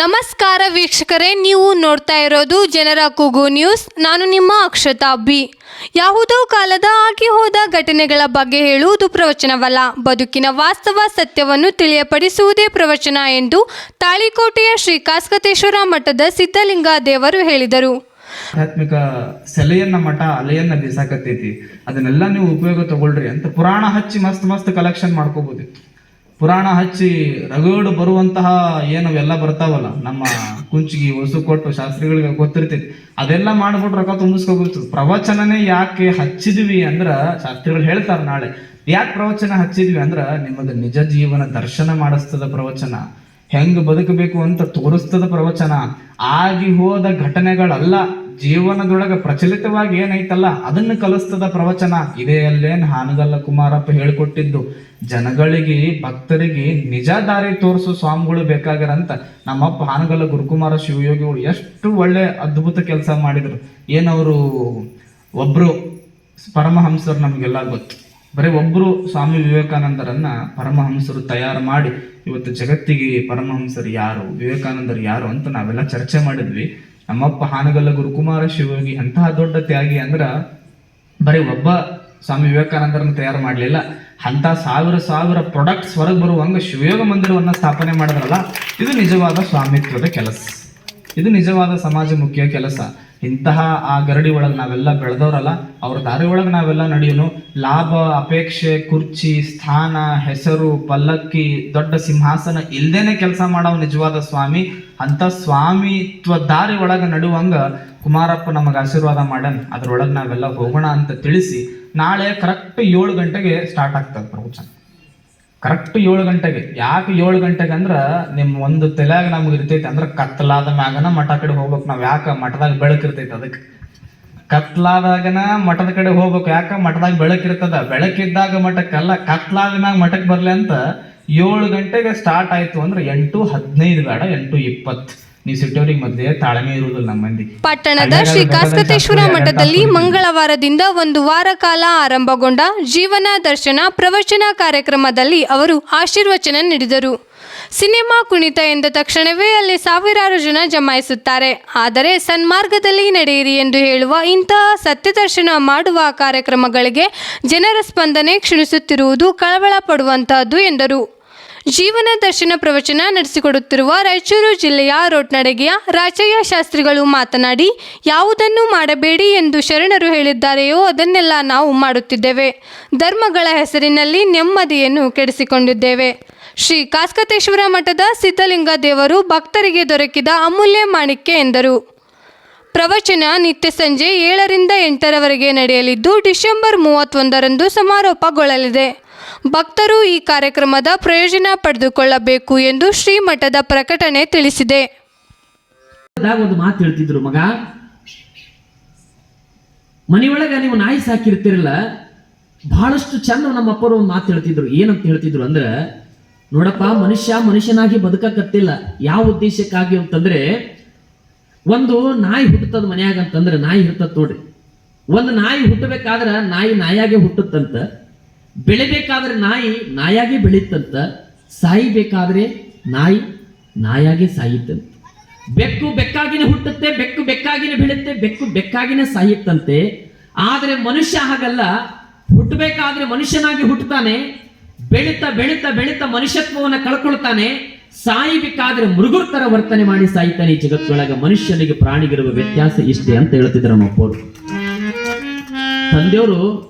ನಮಸ್ಕಾರ ವೀಕ್ಷಕರೇ, ನೀವು ನೋಡ್ತಾ ಇರೋದು ಜನರ ಕೂಗು ನ್ಯೂಸ್. ನಾನು ನಿಮ್ಮ ಅಕ್ಷತಾ ಬಿ. ಯಾವುದೋ ಕಾಲದ ಆಗಿ ಹೋದ ಘಟನೆಗಳ ಬಗ್ಗೆ ಹೇಳುವುದು ಪ್ರವಚನವಲ್ಲ. ಬದುಕಿನ ವಾಸ್ತವ ಸತ್ಯವನ್ನು ತಿಳಿಯಪಡಿಸುವುದೇ ಪ್ರವಚನ ಎಂದು ತಾಳಿಕೋಟೆಯ ಶ್ರೀ ಕಾಸ್ಕತೇಶ್ವರ ಮಠದ ಸಿದ್ಧಲಿಂಗ ದೇವರು ಹೇಳಿದರು. ಆಧ್ಯಾತ್ಮಿಕ ಸೆಲೆಯನ್ನ ಮಠ, ಅಲೆಯನ್ನ ಬೀಸಾಕತ್ತೈತಿ. ಅದನ್ನೆಲ್ಲ ನೀವು ಉಪಯೋಗ ತಗೊಳ್ರಿ ಅಂತ ಪುರಾಣ ಹಚ್ಚಿ ಮಸ್ತ್ ಮಸ್ತ್ ಕಲೆಕ್ಷನ್ ಮಾಡ್ಕೋಬೋದಿತ್ತು. ಪುರಾಣ ಹಚ್ಚಿ ರಗಡು ಬರುವಂತಹ ಏನು ಎಲ್ಲ ಬರ್ತಾವಲ್ಲ, ನಮ್ಮ ಕುಂಚಿಗೆ ಹೊಸು ಕೊಟ್ಟು ಶಾಸ್ತ್ರಿಗಳಿಗೆ ಗೊತ್ತಿರ್ತೈತಿ ಅದೆಲ್ಲ ಮಾಡ್ಬಿಟ್ಟು ರೊಕ್ಕ ತುಂಬಿಸ್ಕೋಬಿಡ್ತು ಪ್ರವಚನನೇ ಯಾಕೆ ಹಚ್ಚಿದ್ವಿ ಅಂದ್ರ ಶಾಸ್ತ್ರಿಗಳು ಹೇಳ್ತಾರೆ ನಾಳೆ. ಯಾಕೆ ಪ್ರವಚನ ಹಚ್ಚಿದ್ವಿ ಅಂದ್ರ ನಿಮಗೆ ನಿಜ ಜೀವನ ದರ್ಶನ ಮಾಡಿಸ್ತದ ಪ್ರವಚನ. ಹೆಂಗ್ ಬದುಕಬೇಕು ಅಂತ ತೋರಿಸ್ತದ ಪ್ರವಚನ. ಆಗಿ ಹೋದ ಘಟನೆಗಳಲ್ಲ. ಜೀವನದೊಳಗ ಪ್ರಚಲಿತವಾಗಿ ಏನೈತಲ್ಲ, ಅದನ್ನು ಕಲಿಸ್ತದ ಪ್ರವಚನ. ಇದೇ ಅಲ್ಲೇನು ಹಾನಗಲ್ಲ ಕುಮಾರಪ್ಪ ಹೇಳ್ಕೊಟ್ಟಿದ್ದು, ಜನಗಳಿಗೆ, ಭಕ್ತರಿಗೆ ನಿಜ ದಾರಿ ತೋರಿಸೋ ಸ್ವಾಮಿಗಳು ಬೇಕಾಗಿರಂತ ನಮ್ಮಪ್ಪ ಹಾನಗಲ್ಲ ಗುರುಕುಮಾರ ಶಿವಯೋಗಿಗಳು ಎಷ್ಟು ಒಳ್ಳೆ ಅದ್ಭುತ ಕೆಲಸ ಮಾಡಿದರು. ಏನವರು ಒಬ್ಬರು ಪರಮಹಂಸರು ನಮಗೆಲ್ಲ ಗೊತ್ತು. ಬರೀ ಒಬ್ಬರು ಸ್ವಾಮಿ ವಿವೇಕಾನಂದರನ್ನ ಪರಮಹಂಸರು ತಯಾರು ಮಾಡಿ, ಇವತ್ತು ಜಗತ್ತಿಗೆ ಪರಮಹಂಸರು ಯಾರು, ವಿವೇಕಾನಂದರು ಯಾರು ಅಂತ ನಾವೆಲ್ಲ ಚರ್ಚೆ ಮಾಡಿದ್ವಿ. ನಮ್ಮಪ್ಪ ಹಾನಗಲ್ಲ ಗುರುಕುಮಾರ ಶಿವಯೋಗಿ ಅಂತಹ ದೊಡ್ಡ ತ್ಯಾಗಿ ಅಂದ್ರ ಬರೀ ಒಬ್ಬ ಸ್ವಾಮಿ ವಿವೇಕಾನಂದರನ್ನ ತಯಾರು ಮಾಡಲಿಲ್ಲ. ಅಂತ ಸಾವಿರ ಸಾವಿರ ಪ್ರೊಡಕ್ಟ್ಸ್ ಹೊರಗೆ ಬರುವಂಗ ಶಿವಯೋಗ ಮಂದಿರವನ್ನ ಸ್ಥಾಪನೆ ಮಾಡಿದ್ರಲ್ಲ, ಇದು ನಿಜವಾದ ಸ್ವಾಮಿತ್ವದ ಕೆಲಸ. ಇದು ನಿಜವಾದ ಸಮಾಜಮುಖಿಯ ಕೆಲಸ. ಇಂತಹ ಆ ಗರಡಿ ಒಳಗೆ ನಾವೆಲ್ಲ ಬೆಳೆದವರಲ್ಲ, ಅವ್ರ ದಾರಿ ಒಳಗೆ ನಾವೆಲ್ಲ ನಡೆಯೋನು. ಲಾಭ, ಅಪೇಕ್ಷೆ, ಕುರ್ಚಿ, ಸ್ಥಾನ, ಹೆಸರು, ಪಲ್ಲಕ್ಕಿ, ದೊಡ್ಡ ಸಿಂಹಾಸನ ಇಲ್ದೇನೆ ಕೆಲಸ ಮಾಡೋ ನಿಜವಾದ ಸ್ವಾಮಿ. ಅಂತ ಸ್ವಾಮಿತ್ವ ದಾರಿ ಒಳಗೆ ನಡುವಂಗ ಕುಮಾರಪ್ಪ ನಮಗೆ ಆಶೀರ್ವಾದ ಮಾಡ್ಯಾನ. ಅದ್ರೊಳಗೆ ನಾವೆಲ್ಲ ಹೋಗೋಣ ಅಂತ ತಿಳಿಸಿ ನಾಳೆ ಕರೆಕ್ಟ್ ಏಳು ಗಂಟೆಗೆ ಸ್ಟಾರ್ಟ್ ಆಗ್ತದೆ ಪ್ರವಚನ. ಕರೆಕ್ಟ್ ಏಳು ಗಂಟೆಗೆ. ಯಾಕೆ ಏಳು ಗಂಟೆಗೆ ಅಂದ್ರ ನಿಮ್ ಒಂದು ತಲೆಯಾಗ ನಮ್ಗೆ ಇರ್ತೈತಿ ಅಂದ್ರ ಕತ್ಲಾದ ಮ್ಯಾಗನ ಮಠ ಕಡೆ ಹೋಗ್ಬೇಕು. ನಾವ್ ಯಾಕ ಮಠದಾಗ ಬೆಳಕಿರ್ತೈತಿ ಅದಕ್ಕೆ ಕತ್ಲಾದಾಗನ ಮಠದ ಕಡೆ ಹೋಗ್ಬೇಕು. ಯಾಕ ಮಠದಾಗ ಬೆಳಕಿರ್ತದ ಬೆಳಕಿದ್ದಾಗ ಮಠಕ್ಕಲ್ಲ ಕತ್ಲಾದ ಮ್ಯಾಗ ಮಠಕ್ಕೆ ಬರ್ಲಿ ಅಂತ ಏಳು ಗಂಟೆಗೆ ಸ್ಟಾರ್ಟ್ ಆಯ್ತು ಅಂದ್ರೆ ಎಂಟು ಹದಿನೈದು ಬೇಡ, ಎಂಟು ಇಪ್ಪತ್ತು. ನೀವು ಸಿಟ್ಟೋರಿಗೆ ಮೊದ್ಲೇ ತಾಳ್ಮೆ ಇರುವುದಿಲ್ಲ ನಮ್ಮ ಮಂದಿ. ಪಟ್ಟಣದ ಶ್ರೀ ಕಾಸ್ಕತೇಶ್ವರ ಮಠದಲ್ಲಿ ಮಂಗಳವಾರದಿಂದ ಒಂದು ವಾರ ಕಾಲ ಆರಂಭಗೊಂಡ ಜೀವನ ದರ್ಶನ ಪ್ರವಚನ ಕಾರ್ಯಕ್ರಮದಲ್ಲಿ ಅವರು ಆಶೀರ್ವಚನ ನೀಡಿದರು. ಸಿನಿಮಾ ಕುಣಿತ ಎಂದ ತಕ್ಷಣವೇ ಅಲ್ಲಿ ಸಾವಿರಾರು ಜನ ಜಮಾಯಿಸುತ್ತಾರೆ. ಆದರೆ ಸನ್ಮಾರ್ಗದಲ್ಲಿ ನಡೆಯಿರಿ ಎಂದು ಹೇಳುವ ಇಂತಹ ಸತ್ಯದರ್ಶನ ಮಾಡುವ ಕಾರ್ಯಕ್ರಮಗಳಿಗೆ ಜನರ ಸ್ಪಂದನೆ ಕ್ಷೀಣಿಸುತ್ತಿರುವುದು ಕಳವಳ ಪಡುವಂತಹದ್ದು ಎಂದರು. ಜೀವನ ದರ್ಶನ ಪ್ರವಚನ ನಡೆಸಿಕೊಡುತ್ತಿರುವ ರಾಯಚೂರು ಜಿಲ್ಲೆಯ ರೋಟ್ನಡಗೆಯ ರಾಜಯ್ಯ ಶಾಸ್ತ್ರಿಗಳು ಮಾತನಾಡಿ, ಯಾವುದನ್ನು ಮಾಡಬೇಡಿ ಎಂದು ಶರಣರು ಹೇಳಿದ್ದಾರೆಯೋ ಅದನ್ನೆಲ್ಲ ನಾವು ಮಾಡುತ್ತಿದ್ದೇವೆ. ಧರ್ಮಗಳ ಹೆಸರಿನಲ್ಲಿ ನೆಮ್ಮದಿಯನ್ನು ಕೆಡಿಸಿಕೊಂಡಿದ್ದೇವೆ. ಶ್ರೀ ಕಾಸ್ಕತೇಶ್ವರ ಮಠದ ಸಿದ್ಧಲಿಂಗ ದೇವರು ಭಕ್ತರಿಗೆ ದೊರಕಿದ ಅಮೂಲ್ಯ ಮಾಣಿಕ್ಯ ಎಂದರು. ಪ್ರವಚನ ನಿತ್ಯ ಸಂಜೆ ಏಳರಿಂದ ಎಂಟರವರೆಗೆ ನಡೆಯಲಿದ್ದು, ಡಿಸೆಂಬರ್ ಮೂವತ್ತೊಂದರಂದು ಸಮಾರೋಪಗೊಳ್ಳಲಿದೆ. ಭಕ್ತರು ಈ ಕಾರ್ಯಕ್ರಮದ ಪ್ರಯೋಜನ ಪಡೆದುಕೊಳ್ಳಬೇಕು ಎಂದು ಶ್ರೀಮಠದ ಪ್ರಕಟಣೆ ತಿಳಿಸಿದೆ. ಒಂದು ಮಾತು ಹೇಳ್ತಿದ್ರು, ಮಗ, ಮನೆಯೊಳಗ ನೀವು ನಾಯಿ ಸಾಕಿರ್ತಿರಲ್ಲ, ಬಹಳಷ್ಟು ಚಂದ ನಮ್ಮ ಅಪ್ಪರು ಒಂದು ಮಾತು ಹೇಳ್ತಿದ್ರು. ಏನಂತ ಹೇಳ್ತಿದ್ರು ಅಂದ್ರ, ನೋಡಪ್ಪ, ಮನುಷ್ಯ ಮನುಷ್ಯನಾಗಿ ಬದುಕಕತ್ತಿಲ್ಲ. ಯಾವ ಉದ್ದೇಶಕ್ಕಾಗಿ ಅಂತಂದ್ರೆ, ಒಂದು ನಾಯಿ ಹುಟ್ಟುತ್ತದ ಮನ್ಯಾಗ ಅಂತಂದ್ರೆ ನಾಯಿ ಇರ್ತದ ನೋಡ್ರಿ. ಒಂದು ನಾಯಿ ಹುಟ್ಟಬೇಕಾದ್ರ ನಾಯಿ ನಾಯಾಗೆ ಹುಟ್ಟುತ್ತಂತ. ಬೆಳಿಬೇಕಾದ್ರೆ ನಾಯಿ ನಾಯಾಗೆ ಬೆಳೀತಂತ, ಸಾಯಿಬೇಕಾದ್ರೆ ನಾಯಿ ನಾಯಾಗೆ ಸಾಯಿತಂತ ಬೆಕ್ಕು ಬೆಕ್ಕಾಗಿನೇ ಹುಟ್ಟುತ್ತೆ, ಬೆಕ್ಕು ಬೆಕ್ಕಾಗಿನೇ ಬೆಳೆಯುತ್ತೆ ಬೆಕ್ಕು ಬೆಕ್ಕಾಗಿನೇ ಸಾಯುತ್ತಂತೆ. ಆದ್ರೆ ಮನುಷ್ಯ ಹಾಗಲ್ಲ. ಹುಟ್ಟಬೇಕಾದ್ರೆ ಮನುಷ್ಯನಾಗಿ ಹುಟ್ಟುತ್ತಾನೆ. ಬೆಳೀತಾ ಬೆಳೀತಾ ಬೆಳೀತಾ ಮನುಷ್ಯತ್ವವನ್ನು ಕಳ್ಕೊಳ್ತಾನೆ. ಸಾಯಿಬೇಕಾದ್ರೆ ಮೃಗುರ್ ತರ ವರ್ತನೆ ಮಾಡಿ ಸಾಯ್ತಾನೆ ಈ ಜಗತ್ತೊಳಗ. ಮನುಷ್ಯನಿಗೆ ಪ್ರಾಣಿಗಿರುವ ವ್ಯತ್ಯಾಸ ಇಷ್ಟೇ ಅಂತ ಹೇಳ್ತಿದ್ರು ನಮ್ಮ ಅಪ್ಪರು. ತಂದೆಯವರು